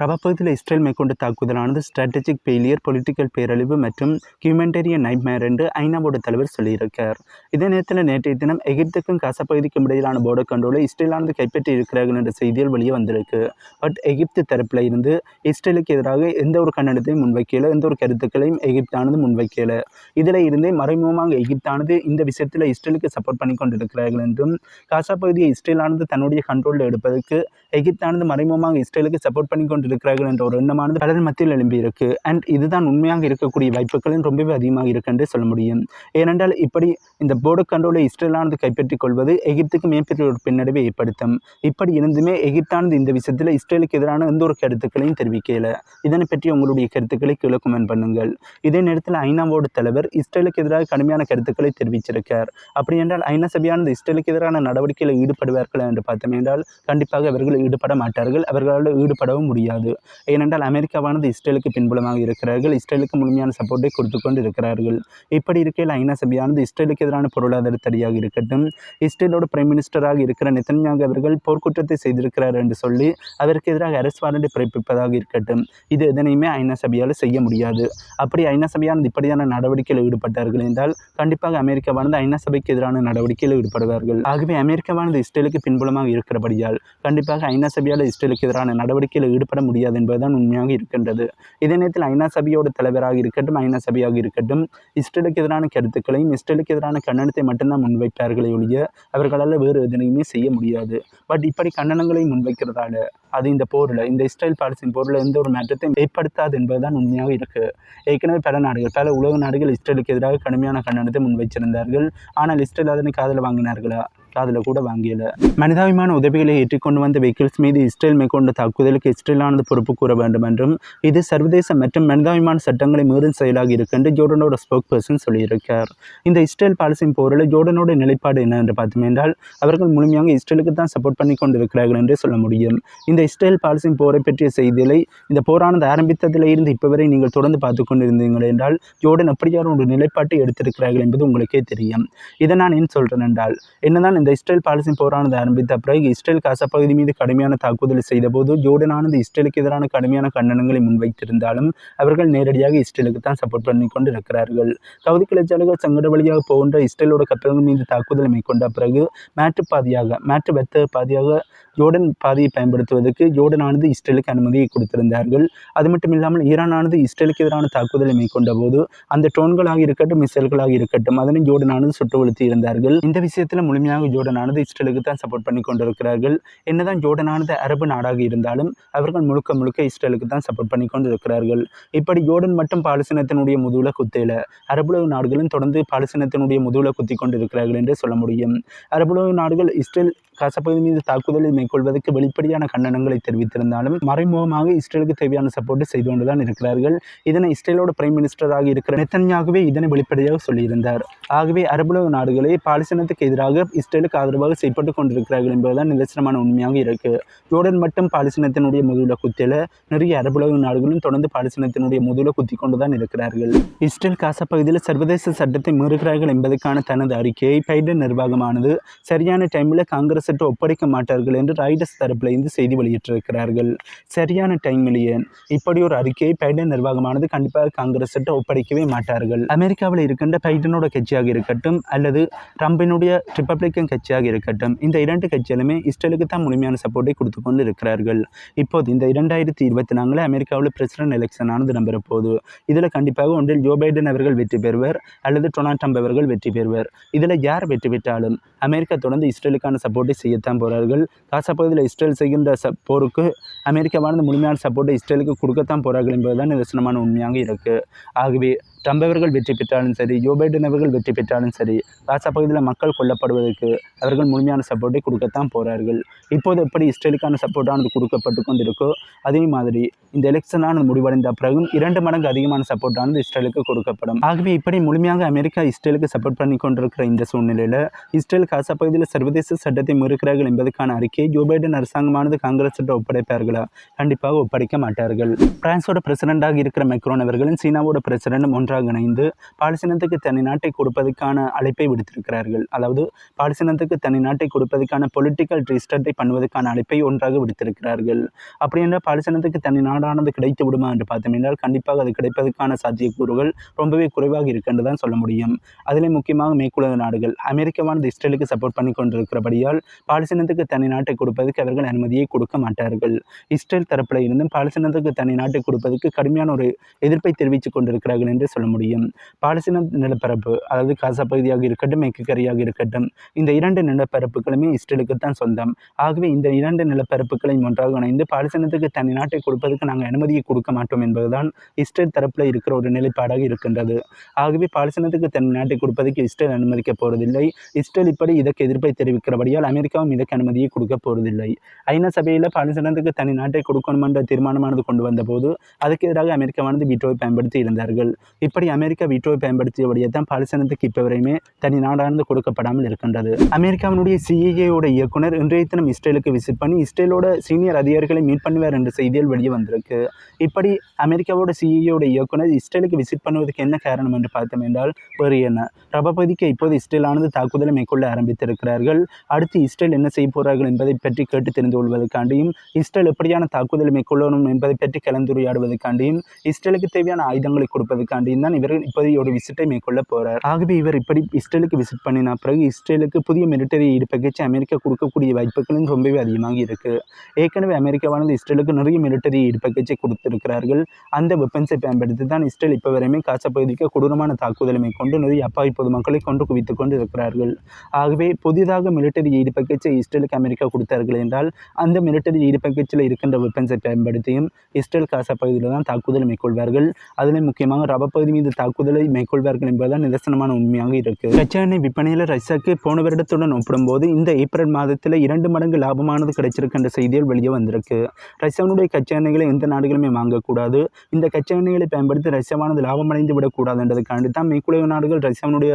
ரபா பகுதியில் இஸ்ரேல் மேற்கொண்ட தாக்குதலானது strategic failure political பேரழிவு மற்றும் ஹியூமனிடேரியன் நைட்மேர் என்று ஐநாவோட தலைவர் சொல்லியிருக்கார். இதே நேரத்தில் நேற்றைய தினம் எகிப்துக்கும் காசா பகுதிக்கும் இடையிலான போர்டர் கண்ட்ரோலை இஸ்ரேலானது கைப்பற்றி இருக்கிறார்கள் என்ற செய்திகள் வெளியே வந்திருக்கு. பட் எகிப்து தரப்பில் இருந்து இஸ்ரேலுக்கு எதிராக எந்த ஒரு கண்டனத்தையும் முன்வைக்கல எந்த ஒரு கருத்துக்களையும் எகிப்தானது முன்வைக்கல. இதில் இருந்தே மறைமுகமாக எகிப்தானது இந்த விஷயத்தில் இஸ்ரேலுக்கு சப்போர்ட் பண்ணி கொண்டிருக்கிறார்கள் என்றும் காசா பகுதியை இஸ்ரேலானது தன்னுடைய கண்ட்ரோலில் எடுப்பதற்கு எகிப்தானது மறைமுகமாக இஸ்ரேலுக்கு சப்போர்ட் பண்ணி கொண்டிருக்கிறார்கள் என்ற ஒரு எண்ணமானது பலர் மத்தியில் எழும்பியிருக்கு அண்ட் இதுதான் உண்மையாக இருக்கக்கூடிய வாய்ப்புகளும் ரொம்பவே அதிகமாக இருக்கு என்று சொல்ல முடியும். ஏனென்றால் இப்படி இந்த போர்டு கண்ட்ரோலை இஸ்ரேலானது கைப்பற்றிக் கொள்வது எகிப்துக்கு மிகப்பெரிய ஒரு பின்னடைவை ஏற்படுத்தும். இப்படி இருந்துமே எகிப்தானது இந்த விஷயத்தில் இஸ்ரேலுக்கு எதிரான எந்த ஒரு கருத்துக்களையும் தெரிவிக்கல. இதனை பற்றி உங்களுடைய கருத்துக்களை கீழே கமெண்ட் பண்ணுங்கள். இதே நேரத்தில் ஐநாவோட தலைவர் இஸ்ரேலுக்கு எதிராக கடுமையான கருத்துக்களை தெரிவிச்சிருக்கார். அப்படி என்றால் ஐநா சபையானது இஸ்ரேலுக்கு எதிரான நடவடிக்கையில் ஈடுபடுவார்களா என்று பார்த்தோம் என்றால் கண்டிப்பாக அவர்கள் ஈடுபட மாட்டார்கள். அவர்களால் ஈடுபடவும் முடியும் முடியாது. ஏனென்றால் அமெரிக்காவானது இஸ்ரேலுக்கு பின்புலமாக இருக்கிறார்கள். இஸ்ரேலுக்கு முழுமையான சப்போர்ட்டை கொடுத்து கொண்டு இருக்கிறார்கள் இப்படி இருக்கையில் ஐநா சபையானது இஸ்ரேலுக்கு எதிரான பொருளாதார தடையாக இருக்கட்டும். இஸ்ரேலோட பிரைம் மினிஸ்டராக இருக்கிற நெத்தன்யாகு அவர்கள் போர்க்குற்றத்தை செய்திருக்கிறார் என்று சொல்லி அதற்கு எதிராக அரசு வாரண்டை பிறப்பிப்பதாக இருக்கட்டும். இது எதனையுமே ஐநா சபையால் செய்ய முடியாது. அப்படி ஐநா சபையானது இப்படியான நடவடிக்கையில் ஈடுபட்டார்கள் என்றால் கண்டிப்பாக அமெரிக்காவானது ஐநா சபைக்கு எதிரான நடவடிக்கையில் ஈடுபடுவார்கள். ஆகவே அமெரிக்காவானது இஸ்ரேலுக்கு பின்புலமாக இருக்கிறபடியால் கண்டிப்பாக ஐநா சபையால் இஸ்ரேலுக்கு எதிரான நடவடிக்கையில் ஈடுபட முடியாது என்பதுதான் உண்மையாக இருக்கின்றது. இதே நேரத்தில் ஐநா சபையோட தலைவராக இருக்கட்டும் ஐநா சபையாக இருக்கட்டும் இஸ்ரேலுக்கு எதிரான கருத்துக்களையும் இஸ்ரேலுக்கு எதிரான கண்டனத்தை மட்டும்தான் முன்வைப்பார்களே ஒழிய அவர்களால் வேறு எதனையுமே செய்ய முடியாது. பட் இப்படி கண்டனங்களை முன்வைக்கிறதால அது இந்த போரில் இந்த இஸ்ரேல் பாலஸ்தீன் போரில் எந்த ஒரு மாற்றத்தையும் ஏற்படுத்தாது என்பதுதான் உண்மையாக இருக்குது ஏற்கனவே பல நாடுகள் பல உலக நாடுகள் இஸ்ரேலுக்கு எதிராக கடுமையான கண்டனத்தை முன்வைச்சிருந்தார்கள். ஆனால் இஸ்ரேல் அதனை காதில் வாங்கினார்களா? அதில் கூட வாங்கியல மனிதாபிமான உதவிகளை ஏற்றிக்கொண்டு வந்த வெஹிக்கிள்ஸ் மீது இஸ்ரேல் மேற்கொண்ட தாக்குதலுக்கு இஸ்ரேலானது பொறுப்பு கூற வேண்டும் என்றும் இது சர்வதேச மற்றும் மனிதாபிமான சட்டங்களை மீறும் செயலாக இருக்கு என்று ஜோர்டனோட ஸ்போக் பர்சன் சொல்லியிருக்கார் இந்த இஸ்ரேல் பாலஸ்தீன் போரில் ஜோர்டனோட நிலைப்பாடு என்ன என்று பார்த்தோம் என்றால் அவர்கள் முழுமையாக இஸ்ரேலுக்கு தான் சப்போர்ட் பண்ணி கொண்டிருக்கிறார்கள் என்று சொல்ல முடியும் இந்த இஸ்ரேல் பாலஸ்தீன் போரை பற்றிய செய்திகளை இந்த போரானது ஆரம்பித்ததில் இருந்து இப்போ வரை நீங்கள் தொடர்ந்து பார்த்து கொண்டிருந்தீர்கள் என்றால் ஜோர்டன் அப்படியான ஒரு நிலைப்பாட்டை எடுத்திருக்கிறார்கள் என்பது உங்களுக்கே தெரியும் இதை நான் ஏன் சொல்கிறேன் என்றால் என்னதான் இந்த இஸ்ரேல் பாலஸ்தீன் போரானது ஆரம்பித்த பிறகு இஸ்ரேல் காசா பகுதி மீது கடுமையான தாக்குதல் செய்தபோது ஜோர்டனானது இஸ்ரேலுக்கு எதிரான கடுமையான கண்டனங்களை முன்வைத்திருந்தாலும் அவர்கள் நேரடியாக இஸ்ரேலுக்கு தான் சப்போர்ட் பண்ணி கொண்டு இருக்கிறார்கள் சவுதி கிளர்ச்சியாளர்கள் சங்கட வழியாக போகின்ற இஸ்ரேலோட கப்பல்கள் மீது தாக்குதலை மேற்கொண்ட பிறகு மேட்டு பாதியாக மேட்டு வர்த்தக பாதியாக ஜோர்டன் பாதையை பயன்படுத்துவதற்கு ஜோர்டனானது இஸ்ரேலுக்கு அனுமதியை கொடுத்திருந்தார்கள். அது மட்டும் இல்லாமல் ஈரானானது இஸ்ரேலுக்கு எதிரான தாக்குதலை மேற்கொண்ட போது அந்த ட்ரோன்களாக இருக்கட்டும் மிசைல்களாக இருக்கட்டும் அதனை ஜோர்டனானது சுட்டு வீழ்த்தி இருந்தார்கள் இந்த விஷயத்தில் முழுமையாக ஜோர்டனானது இஸ்ரேலுக்கு தான் சப்போர்ட் பண்ணி கொண்டிருக்கிறார்கள். என்னதான் ஜோர்டனானது அரபு நாடாக இருந்தாலும் அவர்கள் முழுக்க முழுக்க இஸ்ரேலுக்கு தான் சப்போர்ட் பண்ணி கொண்டிருக்கிறார்கள். இப்படி ஜோர்டன் மட்டும் பாலஸ்தீனத்தினுடைய முதுகுல குத்தையில அரபுலக நாடுகளும் தொடர்ந்து பாலஸ்தீனத்தினுடைய முதுகுல குத்தி கொண்டு இருக்கிறார்கள் என்று சொல்ல முடியும். அரபுலக நாடுகள் இஸ்ரேல் காசப்பகுதி மீது தாக்குதலை மேற்கொள்வதற்கு வெளிப்படையான கண்டனங்களை தெரிவித்திருந்தாலும் மறைமுகமாக இஸ்ரேலுக்கு தேவையான சப்போர்ட் செய்து கொண்டுதான் இருக்கிறார்கள். இதனை இஸ்ரேலோட பிரைம் மினிஸ்டராக இருக்கிற நெத்தன்யாகவே இதனை வெளிப்படையாக சொல்லியிருந்தார். ஆகவே அரபுலக நாடுகளே பாலஸ்தீனத்துக்கு எதிராக இஸ்ரேலுக்கு ஆதரவாக செயல்பட்டு கொண்டிருக்கிறார்கள் என்பதுதான் நிதர்சனமான உண்மையாக இருக்கு. ஜோர்டன் மட்டும் பாலஸ்தீனத்தினுடைய முதுகுல குத்தில நிறைய அரபுலக நாடுகளும் தொடர்ந்து பாலஸ்தீனத்தினுடைய முதுகுல குத்தி கொண்டுதான் இருக்கிறார்கள். இஸ்ரேல் காசா பகுதியில் சர்வதேச சட்டத்தை மீறுகிறார்கள் என்பதற்கான தனது அறிக்கையை பைடன் நிர்வாகமானது சரியான டைமில் காங்கிரஸ் ஒப்படைக்க மாட்டார்கள் என்று ரைடர்ஸ் தரப்பில் இருந்து செய்தி வெளியிட்டிருக்கிறார்கள். சரியான டைமிலேயே இப்படி ஒரு அறிக்கையை பைடன் நிர்வாகமானது கண்டிப்பாக காங்கிரஸ் ஒப்படைக்கவே மாட்டார்கள். அமெரிக்காவில் இருக்கின்ற பைடனோட கட்சியாக இருக்கட்டும் அல்லது ட்ரம்பினுடைய ரிப்பப்ளிக்கன் கட்சியாக இருக்கட்டும் இந்த இரண்டு கட்சிகளுமே இஸ்ரேலுக்கு தான் முழுமையான சப்போர்ட்டை கொடுத்து கொண்டு இருக்கிறார்கள். இப்போது இந்த இரண்டாயிரத்தி இருபத்தி நான்கில் அமெரிக்காவில் பிரசிடென்ட் எலெக்ஷன் ஆனது நம்புற போது இதில் கண்டிப்பாக ஒன்றில் ஜோ பைடன் அவர்கள் வெற்றி பெறுவர் அல்லது டொனால்ட் ட்ரம்ப் அவர்கள் வெற்றி பெறுவர். இதில் யார் வெற்றி பெற்றாலும் அமெரிக்கா தொடர்ந்து இஸ்ரேலுக்கான சப்போர்ட்டை செய்யத்தான் போகிறார்கள் காசா பகுதியில் இஸ்ரேல் செய்கின்ற ச போருக்கு அமெரிக்காவானது முழுமையான சப்போர்ட்டை இஸ்ரேலுக்கு கொடுக்கத்தான் போகிறார்கள் என்பதுதான் நிதர்சனமான உண்மையாக இருக்குது ஆகவே ட்ரம்ப் அவர்கள் வெற்றி பெற்றாலும் சரி ஜோ பைடன் அவர்கள் வெற்றி பெற்றாலும் சரி காசா பகுதியில் மக்கள் கொல்லப்படுவதற்கு அவர்கள் முழுமையான சப்போர்ட்டை கொடுக்கத்தான் போகிறார்கள் இப்போது எப்படி இஸ்ரேலுக்கான சப்போர்ட்டானது கொடுக்கப்பட்டு கொண்டிருக்கோ அதே மாதிரி இந்த எலெக்ஷனானது முடிவடைந்த பிறகும் இரண்டு மடங்கு அதிகமான சப்போர்ட்டானது இஸ்ரேலுக்கு கொடுக்கப்படும். ஆகவே இப்படி முழுமையாக அமெரிக்கா இஸ்ரேலுக்கு சப்போர்ட் பண்ணி கொண்டிருக்கிற இந்த சூழ்நிலையில் இஸ்ரேல் காசா பகுதியில் சர்வதேச சட்டத்தை மீறுகிறார்கள் என்பதற்கான அறிக்கையை ஜோ பைடன் அரசாங்கமானது காங்கிரஸிட்ட ஒப்படைப்பார்களா? கண்டிப்பாக ஒப்படைக்க மாட்டார்கள். பிரான்ஸோட பிரசிடண்டாக இருக்கிற மெக்ரோன் அவர்களும் சீனாவோட பிரசிடண்டும் ஒன்றாக இணைந்து பாலஸ்தீனத்துக்கு தனி நாட்டை கொடுப்பதற்கான அழைப்பை விடுத்திருக்கிறார்கள். அதாவது பாலஸ்தீனத்துக்கு தனி நாட்டை கொடுப்பதற்கான பொலிட்டிக்கல் ரீஸ்டார்ட்டை பண்ணுவதற்கான அழைப்பை ஒன்றாக விடுத்திருக்கிறார்கள். அப்படி என்றால் பாலஸ்தீனத்துக்கு தனி நாடானது கிடைத்து விடுமா என்று பார்த்தோம் என்றால் கண்டிப்பாக அது கிடைப்பதற்கான சாத்தியக்கூறுகள் ரொம்பவே குறைவாக இருக்கு தான் சொல்ல முடியும். அதிலே முக்கியமாக மேற்குலக நாடுகள் அமெரிக்காவானது இஸ்ரேலுக்கு சப்போர்ட் பண்ணி கொண்டிருக்கிறபடியால் பாலஸ்தீனத்துக்கு தனி நாட்டை கொடுப்பதற்கு அவர்கள் அனுமதியை கொடுக்க மாட்டார்கள். இஸ்ரேல் தரப்பில் இருந்தும் பாலஸ்தீனத்துக்கு தனி நாட்டை கொடுப்பதற்கு கடுமையான ஒரு எதிர்ப்பை தெரிவித்துக் கொண்டிருக்கிறார்கள் என்று சொல்ல முடியும். பாலஸ்தீன நிலப்பரப்பு அதாவது காசா பகுதியாக இருக்கட்டும் மேற்குக்கரையாக இருக்கட்டும் இந்த இரண்டு நிலப்பரப்புகளுமே இஸ்ரேலுக்கு தான் சொந்தம். ஆகவே இந்த இரண்டு நிலப்பரப்புகளையும் ஒன்றாக இணைந்து பாலஸ்தீனத்துக்கு தனி நாட்டை கொடுப்பதற்கு நாங்கள் அனுமதியை கொடுக்க மாட்டோம் என்பதுதான் இஸ்ரேல் தரப்பில் இருக்கிற ஒரு நிலைப்பாடாக இருக்கின்றது. ஆகவே பாலஸ்தீனத்துக்கு தனி நாட்டை கொடுப்பதற்கு இஸ்ரேல் அனுமதிக்க போவதில்லை. இஸ்ரேல் இப்படி இதற்கு எதிர்ப்பை தெரிவிக்கிறபடியால் அமெரிக்காவும் இதற்கு அனுமதியை கொடுக்க போவதில்லை. ஐநா சபையில் பாலஸ்தீனத்துக்கு தனி நாட்டை கொடுக்கணும் என்ற தீர்மானமானது கொண்டு வந்தபோது அதுக்கு எதிராக அமெரிக்காவானது வீட்டோவை பயன்படுத்தி இருந்தார்கள். இப்படி அமெரிக்கா வீட்டோவை பயன்படுத்தியபடியே தான் பாலஸ்தீனத்துக்கு இப்போ வரையுமே தனி நாடானது கொடுக்கப்படாமல் இருக்கின்றது. அமெரிக்காவினுடைய சிஏஏயோட இயக்குனர் இன்றைய தினம் இஸ்ரேலுக்கு விசிட் பண்ணி இஸ்ரேலோட சீனியர் அதிகாரிகளை மீட் பண்ணுவார் என்ற செய்திகள் வெளியே வந்திருக்கு. இப்படி அமெரிக்காவோட சிஇஓட இயக்குனர் இஸ்ரேலுக்கு விசிட் பண்ணுவதற்கு என்ன காரணம் என்று பார்த்தோம் என்றால் வேறு என்ன? ரபபதிக்கு இப்போது இஸ்ரேலானது தாக்குதலை மேற்கொள்ள ஆரம்பித்திருக்கிறார்கள். அடுத்து இஸ்ரேல் என்ன செய்ய போகிறார்கள் என்பதை பற்றி கேட்டு தெரிந்து கொள்வதற்காண்டியும் இஸ்ரேல் எப்படியான தாக்குதலை மேற்கொள்ளணும் என்பதை பற்றி கலந்துரையாடுவதற்காண்டியும் இஸ்ரேலுக்கு தேவையான ஆயுதங்களை கொடுப்பதற்காண்டியும் தான் இவர் இப்போதையோட விசிட்டை மேற்கொள்ள போகிறார் ஆகவே இவர் இப்படி இஸ்ரேலுக்கு விசிட் பண்ணின பிறகு இஸ்ரேலுக்கு புதிய மிலிட்டரி ஈடுபயிற்சி அமெரிக்கா கொடுக்கக்கூடிய வாய்ப்புகளும் ரொம்பவே அதிகமாக இருக்குது ஏற்கனவே அமெரிக்காவானது இஸ்ரேலுக்கு நிறைய மிலிட்டரி ஈடுபயிற்சி கொடுத்திருக்கிறார்கள். அந்த வெப்பன்ஸை பயன்படுத்தி தான் இஸ்ரேல் இப்போ வரையுமே காசா பகுதிக்கு கொடூரமான தாக்குதலை மேற்கொண்டு நிறைய அப்பாவி பொதுமக்களை கொண்டு குவித்து கொண்டு இருக்கிறார்கள் ஆகவே புதிதாக மிலிட்டரி ஈடுபயிற்சியை இஸ்ரேலுக்கு அமெரிக்கா கொடுத்தார்கள் என்றால் அந்த மிலிட்டரி ஈடுபயிற்சியில் இருக்கின்ற வெப்பன்ஸை பயன்படுத்தியும் இஸ்ரேல் காசா பகுதியில் தான் தாக்குதல் மேற்கொள்வார்கள். அதில் முக்கியமாக ரப பகுதி மீது தாக்குதலை மேற்கொள்வார்கள் என்பதுதான் நிதர்சனமான உண்மையாக இருக்கு. கச்சா எண்ணெய் விற்பனையில் ரஷ்யாவுக்கு போன வருடத்துடன் ஒப்பிடும்போது இந்த ஏப்ரல் மாதத்தில் இரண்டு மடங்கு லாபமானது கிடைச்சிருக்கின்ற செய்திகள் வெளியே வந்திருக்கு. ரஷ்யாவுடைய கச்சா எண்ணெய்களை எந்த நாடுகளுமே வாங்கக்கூடாது. இந்த கச்சா எண்ணெய்களை பயன்படுத்தி ரஷ்யாவானது லாபமடைந்து விடக்கூடாது என்றதுக்காண்டி தான் மேற்குலக நாடுகள் ரஷ்யாவுடைய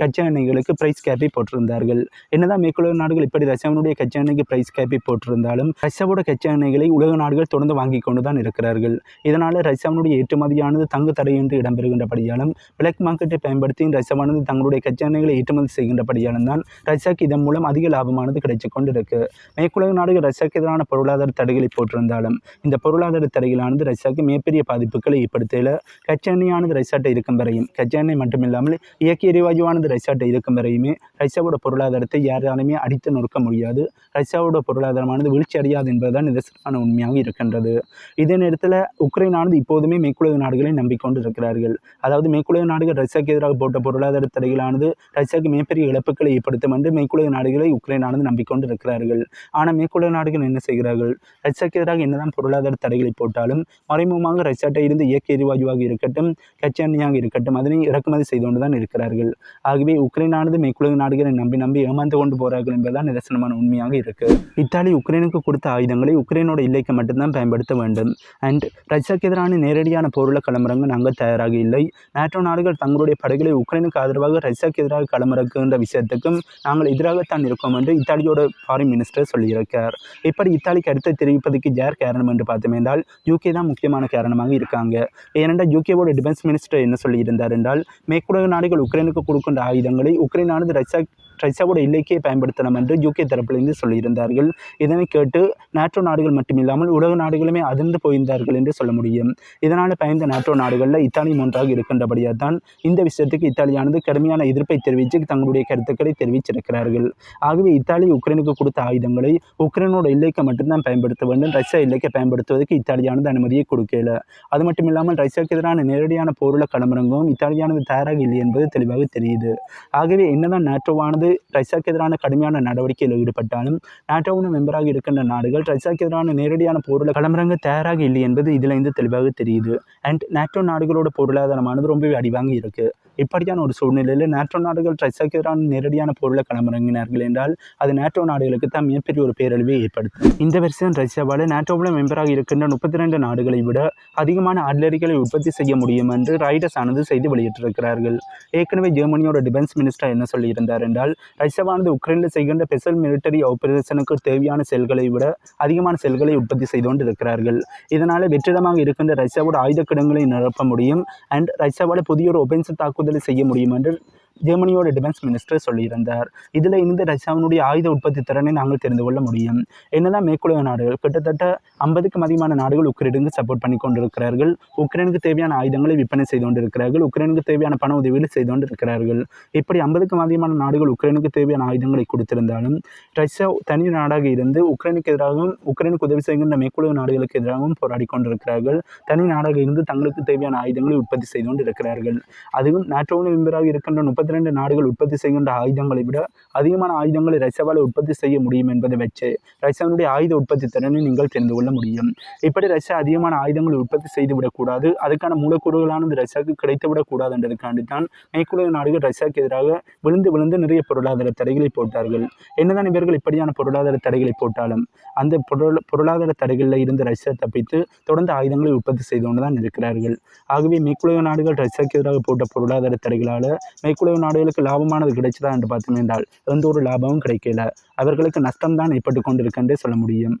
கச்சா பிரைஸ் ப்ரைஸ் கேப்பை போட்டிருந்தார்கள். என்னதான் மேற்குலக நாடுகள் இப்படி ரஷ்யாவினுடைய கச்சா பிரைஸ் ப்ரைஸ் கேப்பை போட்டிருந்தாலும் ரஷ்யாவோட கச்சா உலக நாடுகள் தொடர்ந்து வாங்கி கொண்டு தான் இருக்கிறார்கள். இதனால் ரஷ்யாவினுடைய ஏற்றுமதியானது தங்கு தடையின்றி இடம்பெறுகின்றபடியாலும் பிளாக் மார்க்கெட்டை பயன்படுத்தி ரஷ்யாவானது தங்களுடைய கச்சா ஏற்றுமதி செய்கின்றபடியாலும் தான் ரஷ்யாவுக்கு இதன் மூலம் அதிக லாபமானது கிடைச்சு கொண்டிருக்கு. மேற்குலக நாடுகள் ரஷ்யாவுக்கு எதிரான பொருளாதார தடைகளை போட்டிருந்தாலும் இந்த பொருளாதார தடைகளானது ரஷ்யாவுக்கு மிகப்பெரிய பாதிப்புகளை ஏற்படுத்தல. கச்சா ரஷ்யாட்டை இருக்கும் வரையும் கச்சா மட்டுமில்லாமல் இயற்கை எரிவாயுவானது ரஷ்யாட்ட இருக்கும் வரையுமே ரஷ்யாவோட பொருளாதாரத்தை யாராலுமே அடித்து நொறுக்க முடியாது. ரஷ்யாவோட பொருளாதாரமானது வீழ்ச்சி அடையாது என்பதுதான் நிதர்சனமான உண்மையாக இருக்கின்றது. இதே நேரத்தில் உக்ரைனானது இப்போதுமே மேற்குலக நாடுகளை நம்பிக்கொண்டு இருக்கிறார்கள் அதாவது மேற்குலக நாடுகள் ரஷ்யாவுக்கு எதிராக போட்ட பொருளாதார தடைகளானது ரஷ்யாவுக்கு மிகப்பெரிய இழப்புகளை ஏற்படுத்தும் என்று மேற்குலக நாடுகளை உக்ரைனானது நம்பிக்கொண்டு இருக்கிறார்கள் ஆனால் மேற்குலக நாடுகள் என்ன செய்கிறார்கள்? ரஷ்யாவுக்கு எதிராக என்னதான் பொருளாதார தடைகளை போட்டாலும் மறைமுகமாக ரஷ்யாட்ட இருந்து இயற்கை எரிவாயுவாக இருக்கட்டும் கச்சா இருக்கட்டும் அதனை இறக்குமதி செய்து கொண்டு தான் இருக்கிறார்கள். ஆகவே உக்ரைனானது மேற்குலக நாடுகளை நம்பி நம்பி ஏமாந்து கொண்டு போகிறார்கள் என்பதுதான் நிதர்சனமான உண்மையாக இருக்கு. இத்தாலி உக்ரைனுக்கு கொடுத்த ஆயுதங்களை உக்ரைனோட இல்லைக்கு மட்டும்தான் பயன்படுத்த வேண்டும். அண்ட் ரஷ்யாவுக்கு எதிரான நேரடியான போரில் கிளம்புறங்க நாங்கள் தயாராக இல்லை. நேட்டோ நாடுகள் தங்களுடைய படைகளை உக்ரைனுக்கு ஆதரவாக ரஷ்யாவுக்கு எதிராக கிளம்புறக்குன்ற விஷயத்துக்கும் நாங்கள் எதிராகத்தான் இருக்கோம் என்று இத்தாலியோட ஃபாரின் மினிஸ்டர் சொல்லியிருக்கார். இப்படி இத்தாலிக்கு அடுத்து தெரிவிப்பதற்கு யார் காரணம் என்று பார்த்தோம் என்றால் யூகே தான் முக்கியமான காரணமாக இருக்காங்க. ஏனென்றால் யூகேவோட டிஃபென்ஸ் மினிஸ்டர் என்ன சொல்லியிருந்தார் என்றால் மேற்குலக நாடுகள் உக்ரைனுக்கு கொடுக்கின்ற ஆயுதங்களை உக்ரைனானது ரஷ்யா ரஷ்யாவோட இலக்கியை பயன்படுத்தலாம் என்று யூகே தரப்பிலிருந்து சொல்லியிருந்தார்கள். இதனை கேட்டு நாட்டோ நாடுகள் மட்டுமில்லாமல் உலக நாடுகளுமே அதிர்ந்து போயிருந்தார்கள் என்று சொல்ல முடியும். இதனால் பயந்த நாட்டோ நாடுகளில் இத்தாலி ஒன்றாக இருக்கின்றபடியாக தான் இந்த விஷயத்துக்கு இத்தாலியானது கடுமையான எதிர்ப்பை தெரிவித்து தங்களுடைய கருத்துக்களை தெரிவிச்சிருக்கிறார்கள் ஆகவே இத்தாலி உக்ரைனுக்கு கொடுத்த ஆயுதங்களை உக்ரைனோட இல்லைக்கு மட்டும்தான் பயன்படுத்த வேண்டும். ரஷ்யா எல்லைக்கு பயன்படுத்துவதற்கு இத்தாலியானது அனுமதியை கொடுக்கல. அது மட்டும் இல்லாமல் ரஷ்யாவுக்கு எதிரான நேரடியான போரில் களமிறங்கவும் இத்தாலியானது தயாராக இல்லை என்பது தெளிவாக தெரியுது. ஆகவே என்னதான் நேட்டோவானது ரஷ்யாவுக்கு எதிரான கடுமையான நடவடிக்கையில் ஈடுபட்டாலும் நாட்டோவின் மெம்பராக இருக்கின்ற நாடுகள் ரஷ்யாவுக்கு எதிரான நேரடியான போரில் களமிறங்க தயாராக இல்லை என்பது இதில் இருந்து தெளிவாக தெரியுது. அண்ட் நாட்டோ நாடுகளோட பொருளாதாரமானது ரொம்பவே அடிவாங்கி இருக்குது இப்படியான ஒரு சூழ்நிலையில் நேட்டோ நாடுகள் ரஷ்யாவுக்கு எதிரான நேரடியான பொருளை களமிறங்கினார்கள் என்றால் அது நேட்டோ நாடுகளுக்கு தான் மிகப்பெரிய ஒரு பேரழிவை ஏற்படுத்தும். இந்த வருஷம் ரஷ்யாவால் நேட்டோவில் மெம்பராக இருக்கின்ற முப்பத்தி ரெண்டு நாடுகளை விட அதிகமான ஆட்லரிகளை உற்பத்தி செய்ய முடியும் என்று ரைடர்ஸ் ஆனது செய்து வெளியிட்டிருக்கிறார்கள். ஏற்கனவே ஜெர்மனியோட டிஃபென்ஸ் மினிஸ்டர் என்ன சொல்லியிருந்தார் என்றால் ரஷ்யாவானது உக்ரைனில் செய்கின்ற ஸ்பெஷல் மிலிட்டரி ஆபரேஷனுக்கு தேவையான செல்களை விட அதிகமான செல்களை உற்பத்தி செய்து கொண்டு இருக்கிறார்கள் இதனால் வெற்றிடமாக இருக்கின்ற ரஷ்யாவோட ஆயுத கிடங்களை நிரப்ப முடியும். அண்ட் ரஷ்யாவால் புதிய ஒரு ஒபென்சிவ் தாக்குதல் கொள்முதல் செய்ய முடியும் என்று ஜெர்மனியோட டிஃபென்ஸ் மினிஸ்டர் சொல்லியிருந்தார். இதில் இருந்து ரஷ்யாவினுடைய ஆயுத உற்பத்தி திறனை நாங்கள் தெரிந்து கொள்ள முடியும். என்னதான் மேற்குலக நாடுகள் கிட்டத்தட்ட ஐம்பதுக்கும் அதிகமான நாடுகள் உக்ரைனுக்கு சப்போர்ட் பண்ணி கொண்டிருக்கிறார்கள். உக்ரைனுக்கு தேவையான ஆயுதங்களை விற்பனை செய்து கொண்டிருக்கிறார்கள். உக்ரைனுக்கு தேவையான பண உதவிகளை செய்து கொண்டிருக்கிறார்கள். இப்படி ஐம்பதுக்கும் அதிகமான நாடுகள் உக்ரைனுக்கு தேவையான ஆயுதங்களை கொடுத்திருந்தாலும் ரஷ்யா தனி நாடாக இருந்து உக்ரைனுக்கு எதிராகவும் உக்ரைனுக்கு உதவி செய்கின்ற மேற்குலக நாடுகளுக்கு எதிராகவும் போராடி கொண்டிருக்கிறார்கள். தனி நாடாக இருந்து தங்களுக்கு தேவையான ஆயுதங்களை உற்பத்தி செய்து கொண்டிருக்கிறார்கள். அதுவும் நாட்டோவில் மெம்பராக இருக்கின்ற முப்பத்தி ரெண்டு நாடுகள் உற்பத்தி செய்கின்ற ஆயுதங்களை விட அதிகமான ஆயுதங்களை ரஷ்யாவால் உற்பத்தி செய்ய முடியும் என்பதை வச்சு ரஷ்யாவினுடைய ஆயுத உற்பத்தி திறனை நீங்கள் தெரிந்து கொள்ள முடியும். இப்படி ரஷ்யா அதிகமான ஆயுதங்களை உற்பத்தி செய்து விடக்கூடாது அதுக்கான மூலக்கூறுகளானது ரஷ்யாவுக்கு கிடைத்துவிடக்கூடாது என்றதுக்காண்டி தான் மேற்குலக நாடுகள் ரஷ்யாவுக்கு எதிராக விழுந்து விழுந்து நிறைய பொருளாதார தடைகளை போட்டார்கள். என்னதான் இவர்கள் இப்படியான பொருளாதார தடைகளை போட்டாலும் அந்த பொருள் பொருளாதார தடைகளில் இருந்து ரஷ்யா தப்பித்து தொடர்ந்து ஆயுதங்களை உற்பத்தி செய்து கொண்டு தான் இருக்கிறார்கள். ஆகவே மேற்குலக நாடுகள் ரஷ்யாவுக்கு எதிராக போட்ட பொருளாதார தடைகளால் மேற்குலக நாடுகளுக்கு லாபமானது கிடைச்சதா என்று பார்த்தோம் என்றால் எந்த ஒரு லாபமும் கிடைக்கல. அவர்களுக்கு நஷ்டம்தான் ஏற்பட்டு கொண்டிருக்கின்றே சொல்ல முடியும்.